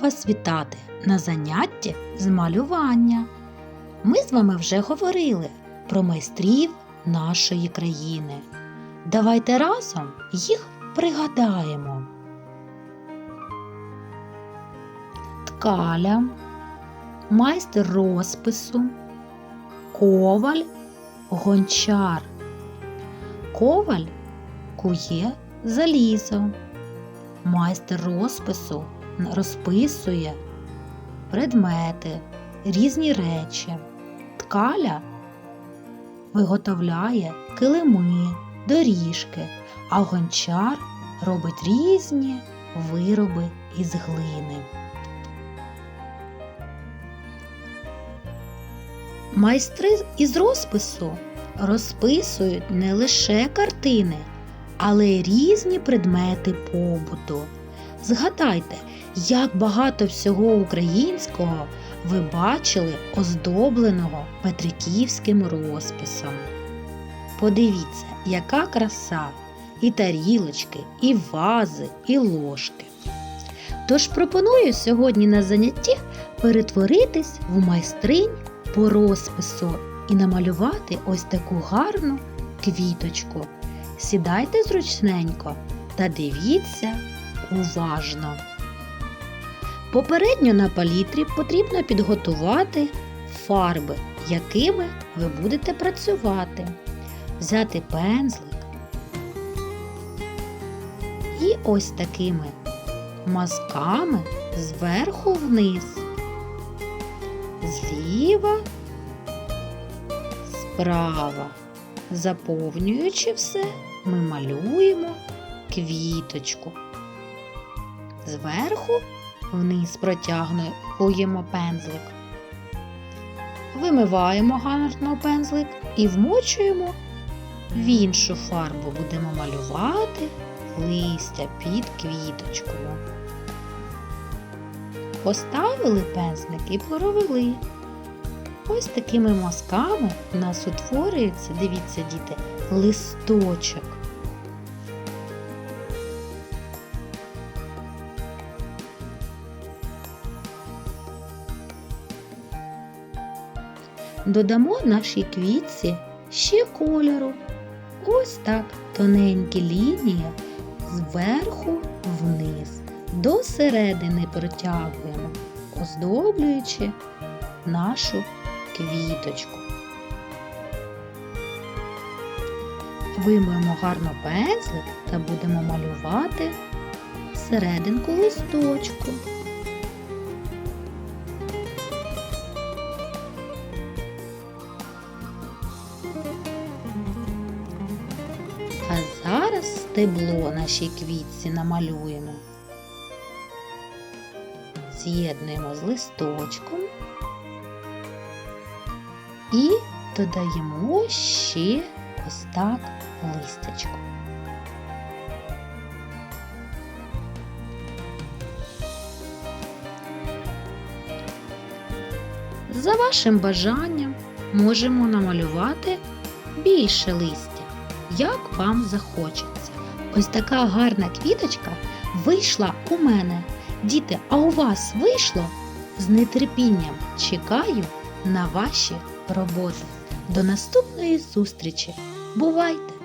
вас вітати на занятті з малювання. Ми з вами вже говорили про майстрів нашої країни. Давайте разом їх пригадаємо. Ткаля, майстер розпису, коваль, гончар. Коваль кує залізо. Майстер розпису розписує предмети, різні речі. Ткаля виготовляє килими, доріжки, а гончар робить різні вироби із глини. Майстри із розпису розписують не лише картини, але й різні предмети побуту. Згадайте, як багато всього українського ви бачили оздобленого петриківським розписом. Подивіться, яка краса! І тарілочки, і вази, і ложки. Тож пропоную сьогодні на занятті перетворитись в майстринь по розпису і намалювати ось таку гарну квіточку. Сідайте зручненько та дивіться уважно. Попередньо на палітрі потрібно підготувати фарби, якими ви будете працювати. Взяти пензлик і ось такими мазками зверху вниз, зліва, справа. Заповнюючи все, ми малюємо квіточку. Зверху вниз протягуємо пензлик. Вимиваємо гарно пензлик і вмочуємо в іншу фарбу. Будемо малювати листя під квіточкою. Поставили пензлик і провели. Ось такими мазками у нас утворюється, дивіться, діти, листочок. Додамо нашій квітці ще кольору. Ось так тоненькі лінії зверху вниз до середини протягуємо, оздоблюючи нашу квіточку. Вимоємо гарно пензлик та будемо малювати серединку листочку. Стебло нашій квітці намалюємо. З'єднуємо з листочком і додаємо ще ось так листочку. За вашим бажанням можемо намалювати більше листя, як вам захочеться. Ось така гарна квіточка вийшла у мене. Діти, а у вас вийшло? З нетерпінням чекаю на ваші роботи. До наступної зустрічі. Бувайте!